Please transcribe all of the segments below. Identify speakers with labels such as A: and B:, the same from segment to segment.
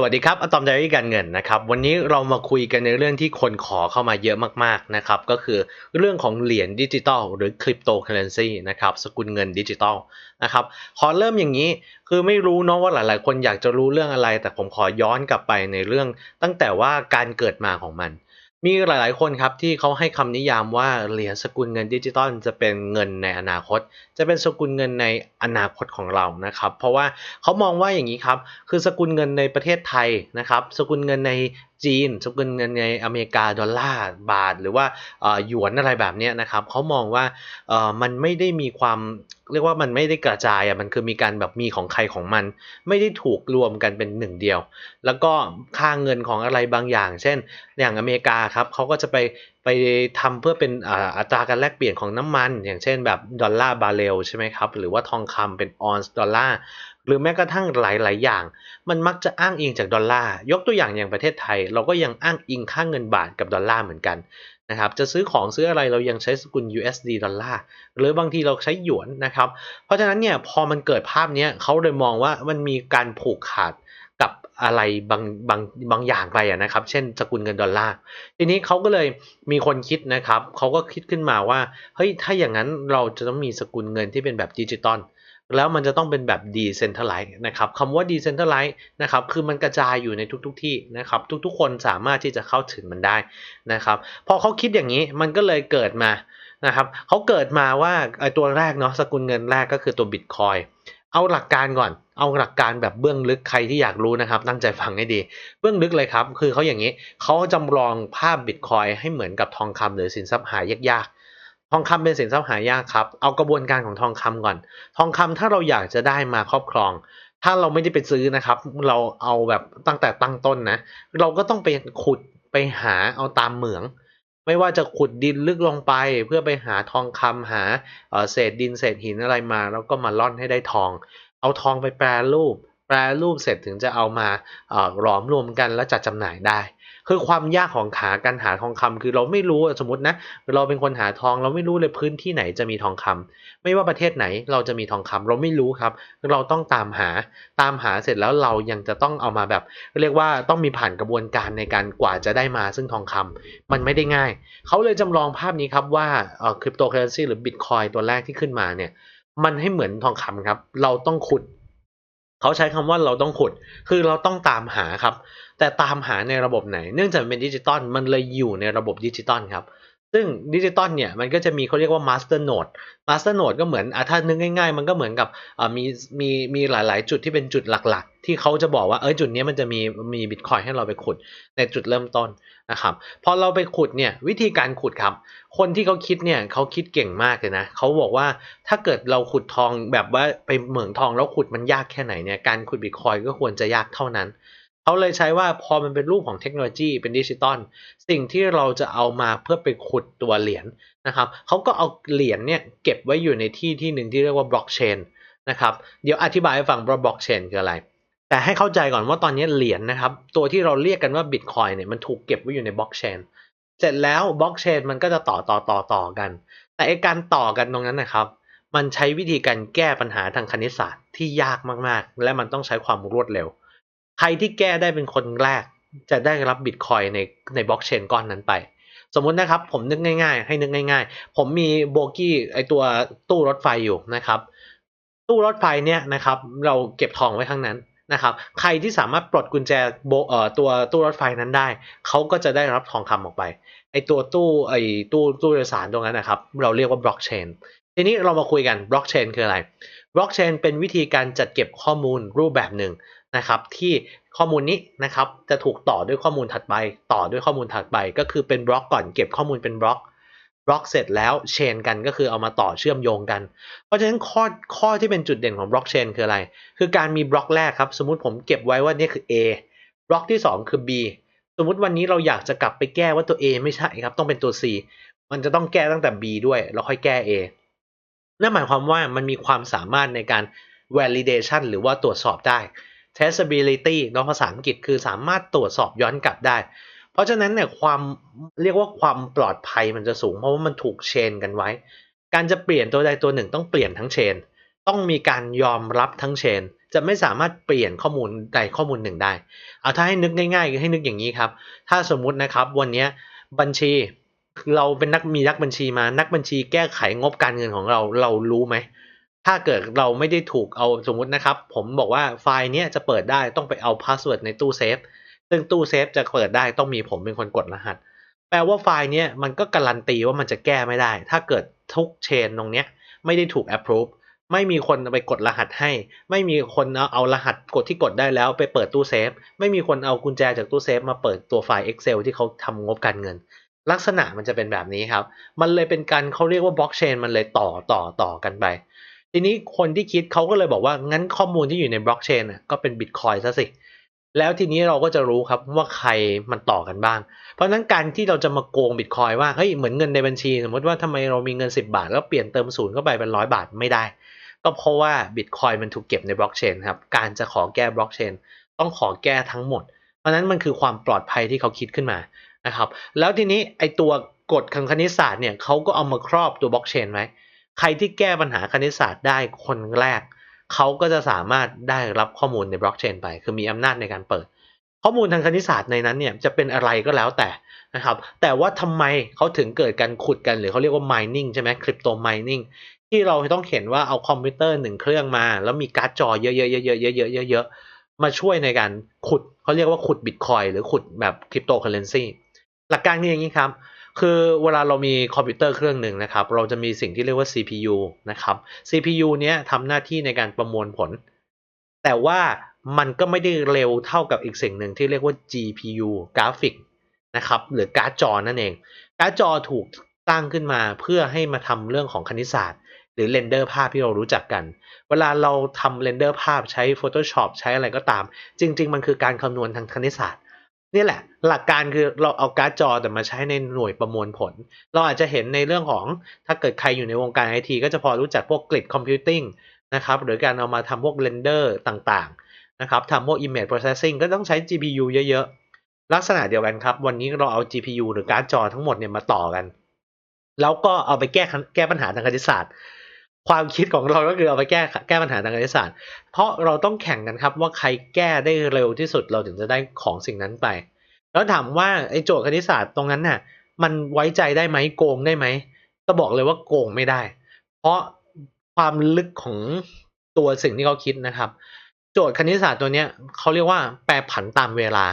A: สวัสดีครับอะตอมไดรี่การเงินนะครับวันนี้เรามาคุยกันในเรื่องที่คนขอเข้ามาเยอะมากๆนะครับก็คือเรื่องของเหรียญดิจิตอลหรือคริปโตเคอเรนซีนะครับสกุลเงินดิจิตอลนะครับขอเริ่มอย่างนี้คือไม่รู้เนาะว่าหลายๆ คนอยากจะรู้เรื่องอะไร แต่ผมขอย้อนกลับไปในเรื่องตั้งแต่ว่าการเกิดมาของมัน มีหลายๆ คนครับที่เขาให้คำนิยามว่าเหรียญสกุลเงินดิจิตอลจะเป็นเงินในอนาคต จะเป็นสกุลเงินในอนาคตของเรานะครับ เพราะว่าเขามองว่าอย่างนี้ครับ คือสกุลเงินในประเทศไทยนะครับ สกุลเงินในจีน สกุลเงินในอเมริกาดอลลาร์บาท หรือว่าหยวนอะไรแบบนี้นะครับเขามองว่ามันไม่ได้มีความเรียกว่ามันไม่ได้กระจายอะมันคือมีการแบบมีของใครของมัน ไม่ได้ถูกรวมกันเป็นหนึ่งเดียว แล้วก็ค่าเงินของอะไรบางอย่าง เช่น อย่างอเมริกาครับเขาก็จะไปไปทำเพื่อเป็นอ,อัตราการแลกเปลี่ยนของน้ำมัน อย่างเช่นแบบดอลลาร์บาร์เรลใช่ไหมครับหรือว่าทองคำเป็นออนซ์ดอลลาร์หรือแม้กระทั่งหลาย ๆ อย่าง มันมักจะอ้างอิงจากดอลลาร์ยกตัวอย่างอย่างประเทศไทย เราก็ยังอ้างอิงค่าเงินบาทกับดอลลาร์เหมือนกันนะครับจะซื้อของซื้ออะไรเรายังใช้สกุล USD ดอลลาร์หรือบางทีเราใช้หยวนนะครับเพราะฉะนั้นเนี่ยพอมันเกิดภาพนี้เขาเลยมองว่ามันมีการผูกขาด กับอะไรบางบางบางอย่างไปนะครับ เช่นสกุลเงินดอลลาร์ ทีนี้เขาก็เลยมีคนคิดนะครับเขาก็คิดขึ้นมาว่า เฮ้ย ถ้าอย่างนั้นเราจะต้องมีสกุลเงินที่เป็นแบบดิจิตอล แล้วมันจะต้องเป็นแบบ decentralized นะครับคำว่า decentralized นะครับ คือมันกระจายอยู่ในทุกๆทที่นะครับ ทุกๆ คนสามารถที่จะเข้าถึงมันได้นะครับ พอเขาคิดอย่างนี้มันก็เลยเกิดมานะครับเขาเกิดมาว่าไอ้ตัวแรกเนาะสกุลเงินแรกก็คือตัว Bitcoin เอาหลักการก่อน เอาหลักการแบบเบื้องลึกใครที่อยากรู้นะครับ ตั้งใจฟังให้ดี เบื้องลึกเลยครับ คือเขาอย่างนี้ เขาจำลองภาพบิตคอยให้เหมือนกับทองคำหรือสินทรัพย์หายากๆ ทองคำเป็นสินทรัพย์หายากครับ เอากระบวนการของทองคำก่อน ทองคำถ้าเราอยากจะได้มาครอบครอง ถ้าเราไม่ได้ไปซื้อนะครับ เราเอาแบบตั้งแต่ตั้งต้นนะ เราก็ต้องไปขุดไปหาเอาตามเหมือง ไม่ว่าจะขุดดินลึกลงไปเพื่อไปหาทองคำหาเศษดินเศษหินอะไรมา แล้วก็มาล่อนให้ได้ทอง เอาทองไปแปรรูป แปรรูปเสร็จถึงจะเอามาเอ่อหลอมรวมกันแล้วจัดจำหน่ายได้ คือความยากของขาการหาทองคำคือเราไม่รู้สมมตินะเราเป็นคนหาทองเราไม่รู้เลยพื้นที่ไหนจะมีทองคำไม่ว่าประเทศไหนเราจะมีทองคำเราไม่รู้ครับ เราต้องตามหาตามหาเสร็จแล้วเรายังจะต้องเอามาแบบ เรียกว่าต้องมีผ่านกระบวนการในการกว่าจะได้มาซึ่งทองคำมันไม่ได้ง่าย เขาเลยจำลองภาพนี้ครับว่าเอ่อคริปโตเคอเรนซีหรือบิตคอยตัวแรกที่ขึ้นมาเนี่ยมันให้เหมือนทองคำครับ เราต้องขุด เขาใช้คำว่าเราต้องขุด คือเราต้องตามหาครับ แต่ตามหาในระบบไหน เนื่องจากเป็นดิจิตอล มันเลยอยู่ในระบบดิจิตอลครับ ซึ่งดิจิตอลเนี่ยมันก็จะมีเขาเรียกว่า master node master node ก็เหมือนอะถ้านึกง่าย ๆ มันก็เหมือนกับอ่ามีมีมีหลายๆ จุดที่เป็นจุดหลักๆ ที่เขาจะบอกว่าเออจุดนี้มันจะมีมีบิตคอยให้เราไปขุดในจุดเริ่มต้นนะครับพอเราไปขุดเนี่ยวิธีการขุดครับ คนที่เขาคิดเนี่ยเขาคิดเก่งมากเลยนะเขาบอกว่าถ้าเกิดเราขุดทองแบบว่าไปเหมืองทองแล้วขุดมันยากแค่ไหนเนี่ยการขุดบิตคอยก็ควรจะยากเท่านั้น เขาเลยใช้ว่าพอมันเป็นรูปของเทคโนโลยีเป็นดิจิตอลสิ่งที่เราจะเอามาเพื่อไปขุดตัวเหรียญนะครับเขาก็เอาเหรียญเนี่ยเก็บไว้อยู่ในที่ที่หนึ่งที่เรียกว่าบล็อกเชนนะครับเดี๋ยวอธิบายให้ฟังว่าบล็อกเชนคืออะไร แต่ให้เข้าใจก่อนว่าตอนนี้เหรียญนะครับ ตัวที่เราเรียกกันว่าบิตคอยเนี่ยมันถูกเก็บไว้อยู่ในบล็อกเชนเสร็จแล้วบล็อกเชนมันก็จะต่อต่อต่อต่อกัน แต่ไอการต่อกันตรงนั้นนะครับ มันใช้วิธีการแก้ปัญหาทางคณิตศาสตร์ที่ยากมากๆ และมันต้องใช้ความรวดเร็ว ใครที่แก้ได้เป็นคนแรก จะได้รับบิตคอยในในบล็อกเชนก้อนนั้นไป สมมุตินะครับ ผมนึกง่าย ๆ ให้นึกง่าย ๆ ผมมีโบกี้ไอตัวตู้รถไฟอยู่นะครับ ตู้รถไฟเนี่ยนะครับ เราเก็บทองไว้ข้างนั้นนะครับ ใครที่สามารถปลดกุญแจโบเอ่อตัวตู้รถไฟนั้นได้ เขาก็จะได้รับทองคำออกไป ไอตัวตู้ไอตู้ตู้โดยสารตรงนั้นนะครับ เราเรียกว่าบล็อกเชน ทีนี้เรามาคุยกันบล็อกเชนคืออะไร บล็อกเชนเป็นวิธีการจัดเก็บข้อมูลรูปแบบหนึ่ง นะครับที่ข้อมูลนี้นะครับจะถูกต่อด้วยข้อมูลถัดไป ต่อด้วยข้อมูลถัดไป ก็คือเป็นบล็อกก่อนเก็บข้อมูลเป็นบล็อกบล็อกเสร็จแล้วเชนกันก็คือเอามาต่อเชื่อมโยงกัน เพราะฉะนั้นข้อข้อที่เป็นจุดเด่นของบล็อกเชนคืออะไร คือการมีบล็อกแรกครับ สมมติผมเก็บไว้ว่านี่คือ A บล็อกที่ 2 คือ B สมมุติวันนี้เราอยากจะกลับไปแก้ว่าตัว A ไม่ใช่ครับ ต้องเป็นตัว C มันจะต้องแก้ตั้งแต่ B ด้วยแล้วค่อยแก้ A นั่นหมายความว่ามันมีความสามารถในการ validation หรือว่าตรวจสอบได้ traceability เนาะภาษาอังกฤษคือสามารถตรวจสอบย้อนกลับได้ เพราะฉะนั้นเนี่ยความเรียกว่าความปลอดภัยมันจะสูง เพราะว่ามันถูกเชนกันไว้ การจะเปลี่ยนตัวใดตัวหนึ่งต้องเปลี่ยนทั้งเชน ต้องมีการยอมรับทั้งเชน จะไม่สามารถเปลี่ยนข้อมูลใดข้อมูลหนึ่งได้ เอาถ้าให้นึกง่ายๆให้นึกอย่างนี้ครับ ถ้าสมมุตินะครับวันนี้บัญชีเราเป็นนักมีนักบัญชีมา นักบัญชีแก้ไขงบการเงินของเราเรารู้ไหม ถ้าเกิดเราไม่ได้ถูกเอาสมมุตินะครับ ผมบอกว่าไฟล์เนี้ยจะเปิดได้ต้องไปเอาพาสเวิร์ดในตู้เซฟซึ่งตู้เซฟจะเปิดได้ต้องมีผมเป็นคนกดรหัส แปลว่าไฟล์เนี้ยมันก็การันตีว่ามันจะแก้ไม่ได้ ถ้าเกิดทุกเชนตรงเนี้ยไม่ได้ถูก approve ไม่มีคนไปกดรหัสให้ ไม่มีคนเอาเอารหัสกดที่กดได้แล้วไปเปิดตู้เซฟ ไม่มีคนเอากุญแจจากตู้เซฟมาเปิดตัวไฟล์ Excel ที่เขาทำงบการเงิน ลักษณะมันจะเป็นแบบนี้ครับ มันเลยเป็นการเขาเรียกว่าบล็อกเชนมันเลยต่อต่อต่อกันไป ทีนี้คนที่คิดเขาก็เลยบอกว่างั้นข้อมูลที่อยู่ในบล็อกเชนก็เป็นบิตคอยซะสิ แล้วทีนี้เราก็จะรู้ครับว่าใครมันต่อกันบ้าง เพราะฉะนั้นการที่เราจะมาโกงบิตคอยว่าเฮ้ยเหมือนเงินในบัญชี สมมติว่าทำไมเรามีเงิน 10 บาท แล้วเปลี่ยนเติมศูนย์เข้าไปเป็นร้อยบาทไม่ได้ ก็เพราะว่าบิตคอยมันถูกเก็บในบล็อกเชนครับการจะขอแก้บล็อกเชนต้องขอแก้ทั้งหมด เพราะฉะนั้นมันคือความปลอดภัยที่เขาคิดขึ้นมานะครับแล้วทีนี้ไอตัวกฎทางคณิตศาสตร์เนี่ยเขาก็เอามาครอบตัวบล็อกเชนไว้ ใครที่แก้ปัญหาคณิตศาสตร์ได้คนแรก เขาก็จะสามารถได้รับข้อมูลในบล็อกเชนไป คือมีอำนาจในการเปิด ข้อมูลทางคณิตศาสตร์ในนั้นเนี่ยจะเป็นอะไรก็แล้วแต่นะครับ แต่ว่าทำไมเขาถึงเกิดการขุดกันหรือเขาเรียกว่า mining ใช่ไหม crypto mining ที่เราต้องเห็นว่าเอาคอมพิวเตอร์หนึ่งเครื่องมา แล้วมีการ์ดจอเยอะๆๆๆๆๆๆมาช่วยในการขุดเขาเรียกว่าขุดบิตคอยหรือขุดแบบคริปโตเคอเรนซีหลักการคืออย่างนี้ครับ คือเวลาเรามีคอมพิวเตอร์เครื่องหนึ่งนะครับ เราจะมีสิ่งที่เรียกว่า CPU นะครับ CPU เนี้ยทำหน้าที่ในการประมวลผล แต่ว่ามันก็ไม่ได้เร็วเท่ากับอีกสิ่งหนึ่งที่เรียกว่า GPU กราฟิกนะครับหรือการ์ดจอนั่นเอง การ์ดจอถูกตั้งขึ้นมาเพื่อให้มาทำเรื่องของคณิตศาสตร์ หรือเรนเดอร์ภาพที่เรารู้จักกัน เวลาเราทำเรนเดอร์ภาพใช้ Photoshop ใช้อะไรก็ตาม จริง ๆ มันคือการคำนวณทางคณิตศาสตร์ นี่แหละ หลักการคือเราเอาการ์ดจอแต่มาใช้ในหน่วยประมวลผล เราอาจจะเห็นในเรื่องของถ้าเกิดใครอยู่ในวงการไอทีก็จะพอรู้จักพวกกริดคอมพิวติ้งนะครับหรือการเอามาทำพวกเรนเดอร์ต่างๆนะครับทำพวก image processing ก็ต้องใช้ GPU เยอะๆ ลักษณะเดียวกันครับ วันนี้เราเอา GPU หรือการ์ดจอทั้งหมดเนี่ยมาต่อกัน แล้วก็เอาไปแก้แก้ปัญหาทางคณิตศาสตร์ ความคิดของเราก็คือเอาไปแก้แก้ปัญหาทางคณิตศาสตร์ เพราะเราต้องแข่งกันครับว่าใครแก้ได้เร็วที่สุดเราถึงจะได้ของสิ่งนั้นไป แล้วถามว่าไอ้โจทย์คณิตศาสตร์ตรงนั้นน่ะ มันไว้ใจได้ไหมโกงได้ไหมก็บอกเลยว่าโกงไม่ได้ เพราะความลึกของตัวสิ่งที่เขาคิดนะครับ โจทย์คณิตศาสตร์ตัวเนี้ยเขาเรียกว่าแปรผันตามเวลา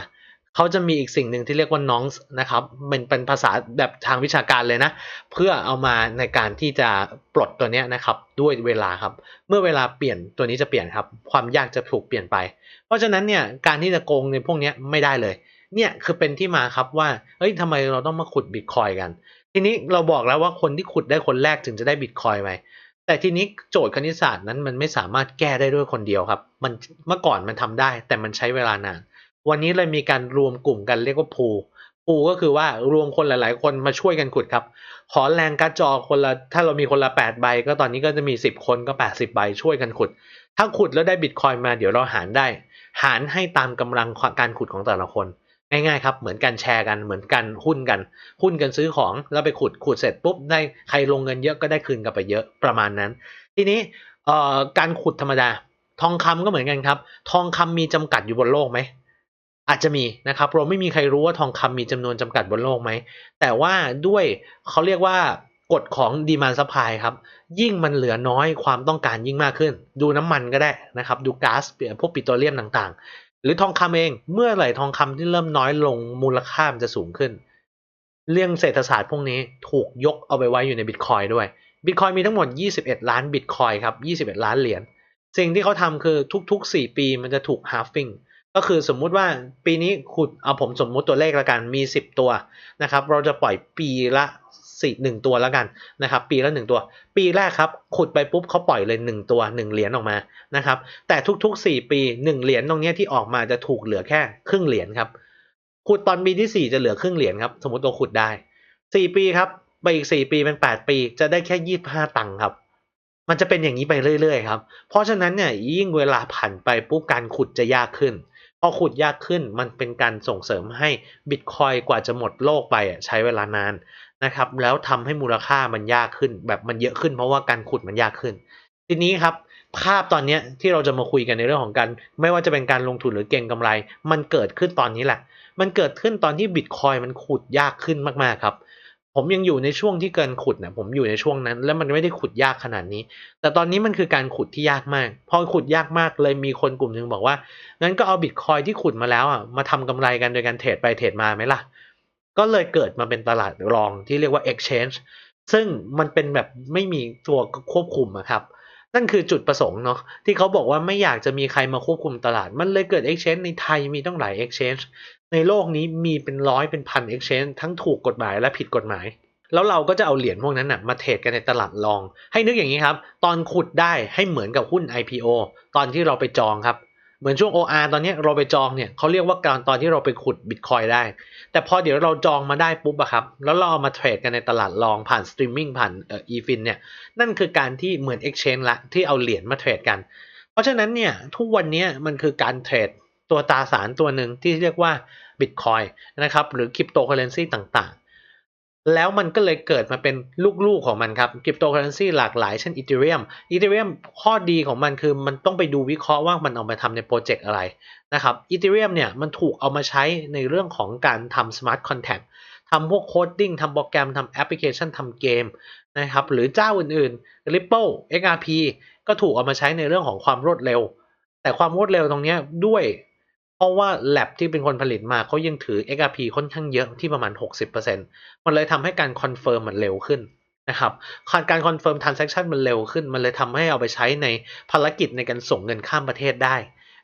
A: เขาจะมีอีกสิ่งหนึ่งที่เรียกว่า nonce นะครับเป็นเป็นภาษาแบบทางวิชาการเลยนะ เพื่อเอามาในการที่จะปลดตัวเนี้ยนะครับด้วยเวลาครับ เมื่อเวลาเปลี่ยนตัวนี้จะเปลี่ยนครับ ความยากจะถูกเปลี่ยนไป เพราะฉะนั้นเนี่ยการที่จะโกงในพวกนี้ไม่ได้เลย เนี่ยคือเป็นที่มาครับว่าเฮ้ยทำไมเราต้องมาขุดบิตคอยกัน ทีนี้เราบอกแล้วว่าคนที่ขุดได้คนแรกถึงจะได้บิตคอยไปแต่ทีนี้โจทย์คณิตศาสตร์นั้นมันไม่สามารถแก้ได้ด้วยคนเดียวครับ มันเมื่อก่อนมันทำได้ แต่มันใช้เวลานาน วันนี้เลยมีการรวมกลุ่มกันเรียกว่าพูพูก็คือว่ารวมคนหลาย ๆ คนมาช่วยกันขุดครับ ขอแรงการ์ดจอคนละ ถ้าเรามีคนละ 8 ใบ ก็ตอนนี้ก็จะมี 10 คนก็ 80 ใบช่วยกันขุด ถ้าขุดแล้วได้บิตคอยมาเดี๋ยวเราหารได้ หารให้ตามกำลังการขุดของแต่ละคน ง่าย ๆ ครับ เหมือนกันแชร์กัน เหมือนกันหุ้นกัน หุ้นกันซื้อของแล้วไปขุด ขุดเสร็จปุ๊บได้ใครลงเงินเยอะก็ได้คืนกลับไปเยอะประมาณนั้น ทีนี้เอ่อการขุดธรรมดา ทองคำก็เหมือนกันครับ ทองคำมีจำกัดอยู่บนโลกไหม อาจจะมีนะครับเราไม่มีใครรู้ว่าทองคำมีจำนวนจำกัดบนโลกไหม แต่ว่าด้วยเขาเรียกว่ากฎของดีมานซัพพลายครับ ยิ่งมันเหลือน้อยความต้องการยิ่งมากขึ้น ดูน้ำมันก็ได้นะครับ ดูก๊าซพวกปิโตรเลียมต่างๆ หรือทองคำเองเมื่อไหร่ทองคำที่เริ่มน้อยลงมูลค่ามันจะสูงขึ้น เรื่องเศรษฐศาสตร์พวกนี้ถูกยกเอาไปไว้อยู่ในบิตคอยด้วยบิตคอยมีทั้งหมด 21 ล้านบิตคอยครับ 21 ล้านเหรียญสิ่งที่เขาทำคือทุกๆ 4 ปีมันจะถูก halving ก็คือสมมุติว่าปีนี้ขุดเอาผมสมมุติตัวเลขละกันมี 10 ตัวนะครับ เราจะปล่อยปีละสี่หนึ่งตัวแล้วกันนะครับ ปีละหนึ่งตัว ปีแรกครับ ขุดไปปุ๊บเขาปล่อยเลยหนึ่งตัวหนึ่งเหรียญออกมานะครับ แต่ทุกๆสี่ปีหนึ่งเหรียญตรงนี้ที่ออกมาจะถูกเหลือแค่ครึ่งเหรียญครับ ขุดตอนปีที่สี่จะเหลือครึ่งเหรียญครับ สมมติตัวขุดได้สี่ปีครับไปอีกสี่ปีเป็นแปดปี จะได้แค่ยี่ห้าตังค์ครับ มันจะเป็นอย่างนี้ไปเรื่อยๆครับ เพราะฉะนั้นเนี่ยยิ่งเวลาผ่านไปปุ๊บการขุดจะยากขึ้น อขุดยากขึ้นมันเป็นการส่งเสริมให้บิตคอยกว่าจะหมดโลกไปใช้เวลานานนะครับแล้วทำให้มูลค่ามันยากขึ้น แบบมันเยอะขึ้นเพราะว่าการขุดมันยากขึ้น ทีนี้ครับภาพตอนนี้ที่เราจะมาคุยกันในเรื่องของการไม่ว่าจะเป็นการลงทุนหรือเก็งกำไร มันเกิดขึ้นตอนนี้แหละ มันเกิดขึ้นตอนที่บิตคอยมันขุดยากขึ้นมากๆครับ ผมยังอยู่ในช่วงที่เกินขุดนะผมอยู่ในช่วงนั้น แล้วมันไม่ได้ขุดยากขนาดนี้ แต่ตอนนี้มันคือการขุดที่ยากมาก พอขุดยากมากเลยมีคนกลุ่มหนึ่งบอกว่างั้นก็เอาบิตคอยที่ขุดมาแล้วอะมาทำกำไรกันโดยการเทรดไปเทรดมาไหมล่ะ ก็เลยเกิดมาเป็นตลาดรองที่เรียกว่า exchange ซึ่งมันเป็นแบบไม่มีตัวควบคุมอะครับนั่นคือจุดประสงค์เนาะที่เขาบอกว่าไม่อยากจะมีใครมาควบคุมตลาด มันเลยเกิด exchange ในไทยมีต้องหลาย exchange ในโลกนี้มีเป็นร้อยเป็นพัน exchange ทั้งถูกกฎหมายและผิดกฎหมาย แล้วเราก็จะเอาเหรียญพวกนั้นนะมาเทรดกันในตลาดรอง ให้นึกอย่างนี้ครับ ตอนขุดได้ให้เหมือนกับหุ้น IPO ตอนที่เราไปจองครับ เหมือนช่วง OR ตอนนี้เราไปจองเนี่ยเขาเรียกว่าการตอนที่เราไปขุดบิตคอยได้ แต่พอเดี๋ยวเราจองมาได้ปุ๊บอะครับ แล้วเราเอามาเทรดกันในตลาดรองผ่านสตรีมมิ่งผ่านเอ่อ eFin เนี่ย นั่นคือการที่เหมือน Exchange ละที่เอาเหรียญมาเทรดกัน เพราะฉะนั้นเนี่ยทุกวันนี้มันคือการเทรด ตัวตราสารตัวหนึ่งที่เรียกว่า Bitcoin นะครับหรือคริปโตเคอเรนซีต่างๆ แล้วมันก็เลยเกิดมาเป็นลูกๆของมันครับคริปโตเคอเรนซีหลากหลายเช่น Ethereum Ethereum ข้อดีของมันคือมันต้องไปดูวิเคราะห์ว่ามันเอามาทำในโปรเจกต์อะไรนะครับ Ethereum เนี่ยมันถูกเอามาใช้ในเรื่องของการทำ Smart Contract ทำพวกโคดดิ้งทำโปรแกรมทำแอปพลิเคชันทำเกมนะครับหรือเจ้าอื่นๆ Ripple XRP ก็ถูกเอามาใช้ในเรื่องของความรวดเร็ว แต่ความรวดเร็วตรงนี้ด้วย เพราะว่า lab ที่เป็นคนผลิตมาเขายังถือ XRP ค่อนข้างเยอะที่ประมาณ 60%มันเลยทำให้การคอนเฟิร์มมันเร็วขึ้นนะครับการคอนเฟิร์ม transaction มันเร็วขึ้น มันเลยทำให้เอาไปใช้ในภารกิจในการส่งเงินข้ามประเทศได้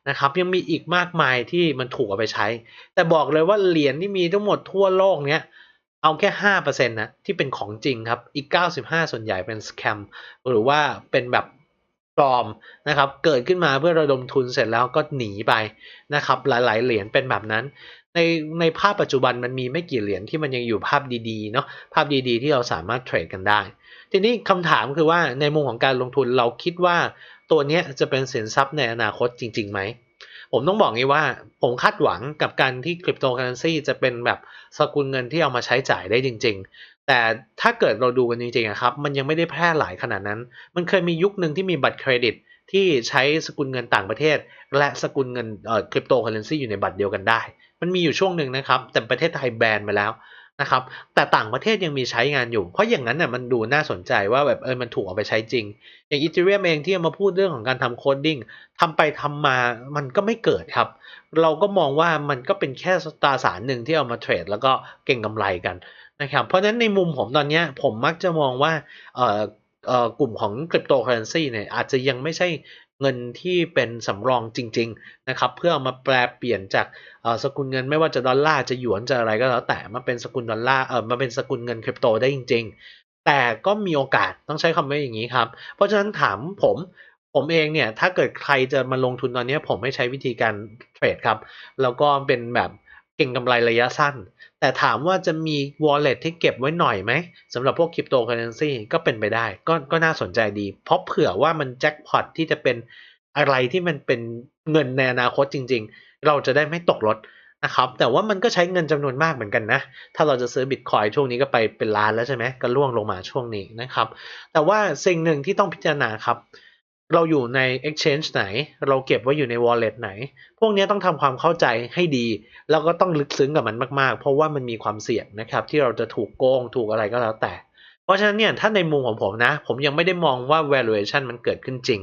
A: นะครับยังมีอีกมากมายที่มันถูกเอาไปใช้ แต่บอกเลยว่าเหรียญที่มีทั้งหมดทั่วโลกเนี้ยเอาแค่5%นะที่เป็นของจริงครับ อีก95ส่วนใหญ่เป็นสแคมหรือว่าเป็นแบบ ปลอมนะครับ เกิดขึ้นมาเพื่อระดมทุนเสร็จแล้วก็หนีไปนะครับ หลาย ๆ เหรียญเป็นแบบนั้น ในในภาพปัจจุบันมันมีไม่กี่เหรียญที่มันยังอยู่ภาพดีๆเนาะภาพดีๆ ที่เราสามารถเทรดกันได้ ทีนี้คำถามคือว่าในมุมของการลงทุนเราคิดว่าตัวเนี้ยจะเป็นสินทรัพย์ในอนาคตจริงๆไหมผมต้องบอกงี้ว่าผมคาดหวังกับการที่คริปโตเคอเรนซีจะเป็นแบบสกุลเงินที่เอามาใช้จ่ายได้จริงๆ แต่ถ้าเกิดเราดูกันจริงๆครับ มันยังไม่ได้แพร่หลายขนาดนั้น มันเคยมียุคหนึ่งที่มีบัตรเครดิตที่ใช้สกุลเงินต่างประเทศ และสกุลเงินเอ่อคริปโตเคอเรนซีอยู่ในบัตรเดียวกันได้ มันมีอยู่ช่วงหนึ่งนะครับ แต่ประเทศไทยแบนไปแล้วนะครับ แต่ต่างประเทศยังมีใช้งานอยู่ เพราะอย่างนั้นเนี่ยมันดูน่าสนใจว่าแบบเออมันถูกเอาไปใช้จริง อย่างอีเทเรียมเองที่เอามาพูดเรื่องของการทำโคดดิ้งทำไปทำมามันก็ไม่เกิดครับ เราก็มองว่ามันก็เป็นแค่ตราสารหนึ่งที่เอามาเทรดแล้วก็เก่งกำไรกัน นะครับเพราะฉะนั้นในมุมผมตอนนี้ผมมักจะมองว่าเอ่อเอ่อกลุ่มของคริปโตเคอเรนซีเนี่ยอาจจะยังไม่ใช่เงินที่เป็นสำรองจริง ๆ นะครับ เพื่อเอามาแปลเปลี่ยนจากสกุลเงินไม่ว่าจะดอลลาร์จะหยวนจะอะไรก็แล้วแต่มาเป็นสกุลดอลลาร์เออมาเป็นสกุลเงินคริปโตได้จริง ๆ แต่ก็มีโอกาสต้องใช้คำว่าอย่างนี้ครับ เพราะฉะนั้นถามผมผมเองเนี่ยถ้าเกิดใครจะมาลงทุนตอนนี้ผมไม่ใช้วิธีการเทรดครับ แล้วก็เป็นแบบ เก่งกำไรระยะสั้น แต่ถามว่าจะมี wallet ที่เก็บไว้หน่อยไหมสำหรับพวกคริปโตเคอเรนซีก็เป็นไปได้ก็ก็น่าสนใจดี เพราะเผื่อว่ามันแจ็คพอตที่จะเป็นอะไรที่มันเป็นเงินในอนาคตจริง ๆ เราจะได้ไม่ตกรถนะครับแต่ว่ามันก็ใช้เงินจำนวนมากเหมือนกันนะ ถ้าเราจะซื้อบิตคอยช่วงนี้ก็ไปเป็นล้านแล้วใช่ไหมก็ล่วงลงมาช่วงนี้นะครับ แต่ว่าสิ่งหนึ่งที่ต้องพิจารณาครับ เราอยู่ใน exchange ไหน เราเก็บไว้อยู่ใน wallet ไหน พวกนี้ต้องทำความเข้าใจให้ดี แล้วก็ต้องลึกซึ้งกับมันมากๆ เพราะว่ามันมีความเสี่ยงนะครับ ที่เราจะถูกโกงถูกอะไรก็แล้วแต่ เพราะฉะนั้นเนี่ยถ้าในมุมของผมนะ ผมยังไม่ได้มองว่า valuation มันเกิดขึ้นจริง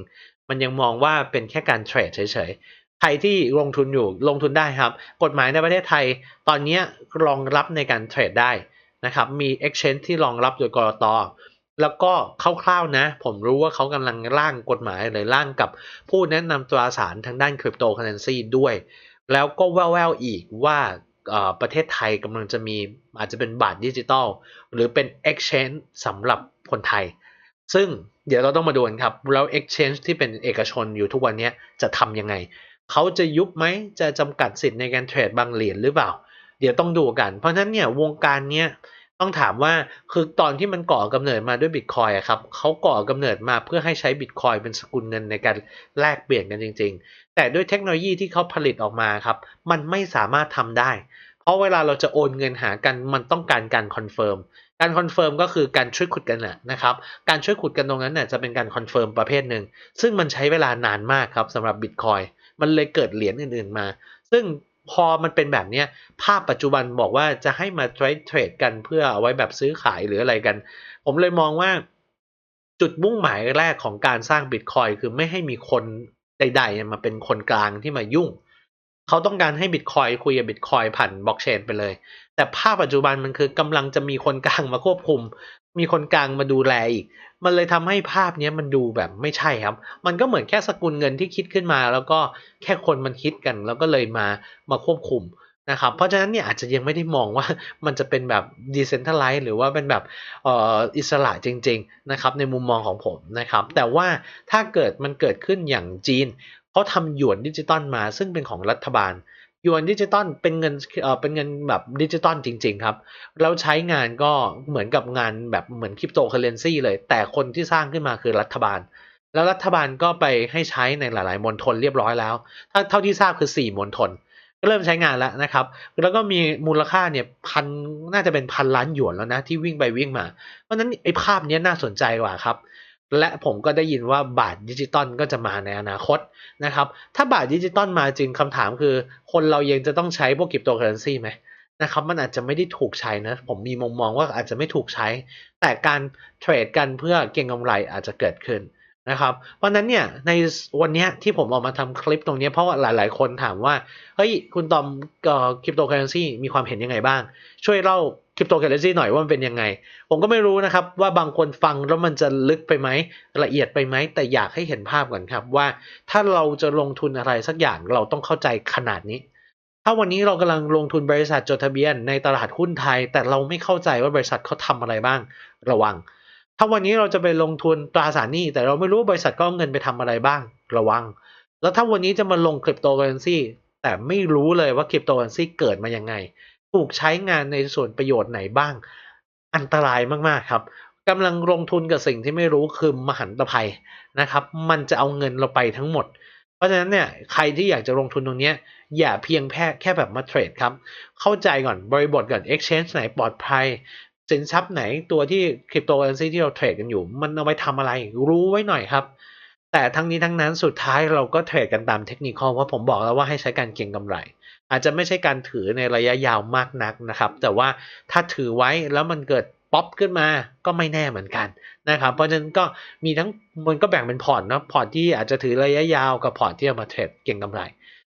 A: มันยังมองว่าเป็นแค่การเทรดเฉยๆ ใครที่ลงทุนอยู่ลงทุนได้ครับ กฎหมายในประเทศไทย ตอนนี้รองรับในการเทรดได้นะครับ มี exchange ที่รองรับโดยกรต แล้วก็คร่าวๆนะ ผมรู้ว่าเขากำลังร่างกฎหมายหรือร่างกับผู้แนะนำตราสารทางด้านคริปโตเคอเรนซีด้วย แล้วก็แว่วๆอีกว่าประเทศไทยกำลังจะมีอาจจะเป็นบาทดิจิตอลหรือเป็น exchange สำหรับคนไทย ซึ่งเดี๋ยวเราต้องมาดูกันครับ แล้ว exchange ที่เป็นเอกชนอยู่ทุกวันนี้จะทำยังไง เขาจะยุบไหมจะจำกัดสิทธิ์ในการเทรดบางเหรียญหรือเปล่า เดี๋ยวต้องดูกัน เพราะฉะนั้นเนี่ยวงการเนี้ย ต้องถามว่าคือตอนที่มันก่อกำเนิดมาด้วยบิตคอยครับเขาก่อกำเนิดมาเพื่อให้ใช้บิตคอยเป็นสกุลเงินในการแลกเปลี่ยนกันจริง ๆ แต่ด้วยเทคโนโลยีที่เขาผลิตออกมาครับ มันไม่สามารถทำได้ เพราะเวลาเราจะโอนเงินหากันมันต้องการการคอนเฟิร์มการคอนเฟิร์มก็คือการช่วยขุดกันนะครับ การช่วยขุดกันตรงนั้นเนี่ยจะเป็นการคอนเฟิร์มประเภทหนึ่งซึ่งมันใช้เวลานานมากครับสำหรับบิตคอยมันเลยเกิดเหรียญอื่นๆมา ซึ่ง พอมันเป็นแบบเนี้ยภาพปัจจุบันบอกว่าจะให้มาเทรดเทรดกันเพื่อเอาไว้แบบซื้อขายหรืออะไรกัน ผมเลยมองว่าจุดมุ่งหมายแรกของการสร้างบิตคอยคือไม่ให้มีคนใด ๆ มาเป็นคนกลางที่มายุ่ง เขาต้องการให้บิตคอยคุยกับบิตคอยผ่านบล็อกเชนไปเลย แต่ภาพปัจจุบันมันคือกำลังจะมีคนกลางมาควบคุม มีคนกลางมาดูแลอีก มันเลยทำให้ภาพนี้มันดูแบบไม่ใช่ครับ มันก็เหมือนแค่สกุลเงินที่คิดขึ้นมา แล้วก็แค่คนมันคิดกัน แล้วก็เลยมามาควบคุมนะครับ เพราะฉะนั้นเนี่ยอาจจะยังไม่ได้มองว่ามันจะเป็นแบบ decentralized หรือว่าเป็นแบบอออิสระจริง ๆ นะครับ ในมุมมองของผมนะครับ แต่ว่าถ้าเกิดมันเกิดขึ้นอย่างจีน เขาทำหยวนดิจิตอลมาซึ่งเป็นของรัฐบาลหยวนดิจิตอลเป็นเงินเอ่อเป็นเงินแบบดิจิตอลจริง ๆ ครับ แล้วใช้งานก็เหมือนกับงานแบบเหมือนคริปโตเคอเรนซีเลย แต่คนที่สร้างขึ้นมาคือรัฐบาล แล้วรัฐบาลก็ไปให้ใช้ในหลาย ๆมณฑลเรียบร้อยแล้วถ้าเท่าที่ทราบคือ 4มณฑลก็เริ่มใช้งานแล้วนะครับ แล้วก็มีมูลค่าเนี่ยพันน่าจะเป็นพันล้านหยวนแล้วนะที่วิ่งไปวิ่งมา เพราะฉะนั้นไอ้ภาพนี้น่าสนใจกว่าครับ และผมก็ได้ยินว่าบาทดิจิตอลก็จะมาในอนาคตนะครับ ถ้าบาทดิจิตอลมาจริงคำถามคือ คนเรายังจะต้องใช้พวกคริปโตเคอเรนซีไหมนะครับมันอาจจะไม่ได้ถูกใช้นะ ผมมีมุมมองว่าอาจจะไม่ถูกใช้ แต่การเทรดกันเพื่อเก็งกำไรอาจจะเกิดขึ้น นะครับ เพราะนั้นเนี่ยในวันนี้ที่ผมออกมาทำคลิปตรงนี้เพราะว่าหลาย ๆ คนถามว่า เฮ้ย คุณตอมคริปโตเคอเรนซีมีความเห็นยังไงบ้าง ช่วยเล่าคริปโตเคอเรนซีหน่อยว่ามันเป็นยังไง ผมก็ไม่รู้นะครับว่าบางคนฟังแล้วมันจะลึกไปไหมละเอียดไปไหม แต่อยากให้เห็นภาพก่อนครับว่า ถ้าเราจะลงทุนอะไรสักอย่างเราต้องเข้าใจขนาดนี้ถ้าวันนี้เรากำลังลงทุนบริษัทจดทะเบียนในตลาดหุ้นไทย แต่เราไม่เข้าใจว่าบริษัทเขาทำอะไรบ้าง ระวัง ถ้าวันนี้เราจะไปลงทุนตราสารหนี้ แต่เราไม่รู้บริษัทก็เอาเงินไปทำอะไรบ้างระวัง แล้วถ้าวันนี้จะมาลงคริปโตเคอเรนซีแต่ไม่รู้เลยว่าคริปโตเคอเรนซีเกิดมายังไง ถูกใช้งานในส่วนประโยชน์ไหนบ้าง อันตรายมากๆครับกำลังลงทุนกับสิ่งที่ไม่รู้คือมหันตภัยนะครับ มันจะเอาเงินเราไปทั้งหมด เพราะฉะนั้นเนี่ยใครที่อยากจะลงทุนตรงนี้อย่าเพียงแค่แค่แบบมาเทรดครับ เข้าใจก่อนบริบทก่อน exchange ไหนปลอดภัย สินทรัพย์ไหนตัวที่คริปโตเคอเรนซีที่เราเทรดกันอยู่ มันเอาไปทำอะไรรู้ไว้หน่อยครับ แต่ทั้งนี้ทั้งนั้นสุดท้ายเราก็เทรดกันตามเทคนิคเพราะผมบอกแล้วว่าให้ใช้การเก็งกำไร อาจจะไม่ใช่การถือในระยะยาวมากนักนะครับ แต่ว่าถ้าถือไว้แล้วมันเกิดป๊อปขึ้นมาก็ไม่แน่เหมือนกันนะครับ เพราะฉะนั้นก็มีทั้งมันก็แบ่งเป็นพอร์ตนะพอร์ตที่อาจจะถือระยะยาวกับพอร์ตที่เอามาเทรดเก็งกำไร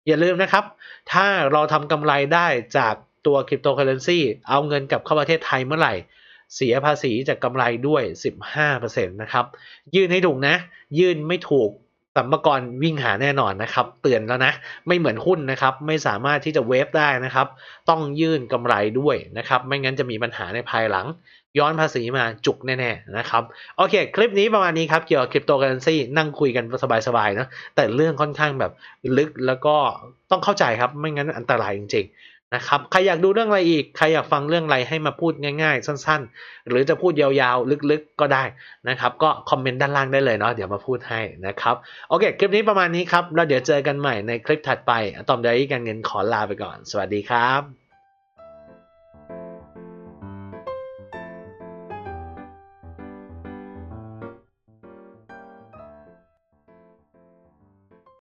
A: อย่าลืมนะครับ ถ้าเราทำกำไรได้จาก ตัวคริปโตเคอเรนซีเอาเงินกลับเข้าประเทศไทยเมื่อไหร่ เสียภาษีจากกำไรด้วย 15%นะครับ ยื่นให้ถูกนะ ยื่นไม่ถูกสัมภาระวิ่งหาแน่นอนนะครับ เตือนแล้วนะ ไม่เหมือนหุ้นนะครับ ไม่สามารถที่จะเวฟได้นะครับ ต้องยื่นกำไรด้วยนะครับ ไม่งั้นจะมีปัญหาในภายหลัง ย้อนภาษีมาจุกแน่ๆนะครับ โอเค คลิปนี้ประมาณนี้ครับ เกี่ยวกับคริปโตเคอเรนซีนั่งคุยกันสบายๆนะแต่เรื่องค่อนข้างแบบลึกแล้วก็ต้องเข้าใจครับ ไม่งั้นอันตรายจริงๆ นะครับใครอยากดูเรื่องอะไรอีก ใครอยากฟังเรื่องอะไรให้มาพูดง่าย ๆ สั้นๆ หรือจะพูดยาวๆ ลึกๆก็ได้นะครับ ก็คอมเมนต์ด้านล่างได้เลยเนาะเดี๋ยวมาพูดให้นะครับโอเค คลิปนี้ประมาณนี้ครับแล้วเดี๋ยวเจอกันใหม่ในคลิปถัดไปอะตอมไดอารี่การเงินขอลาไปก่อน สวัสดีครับ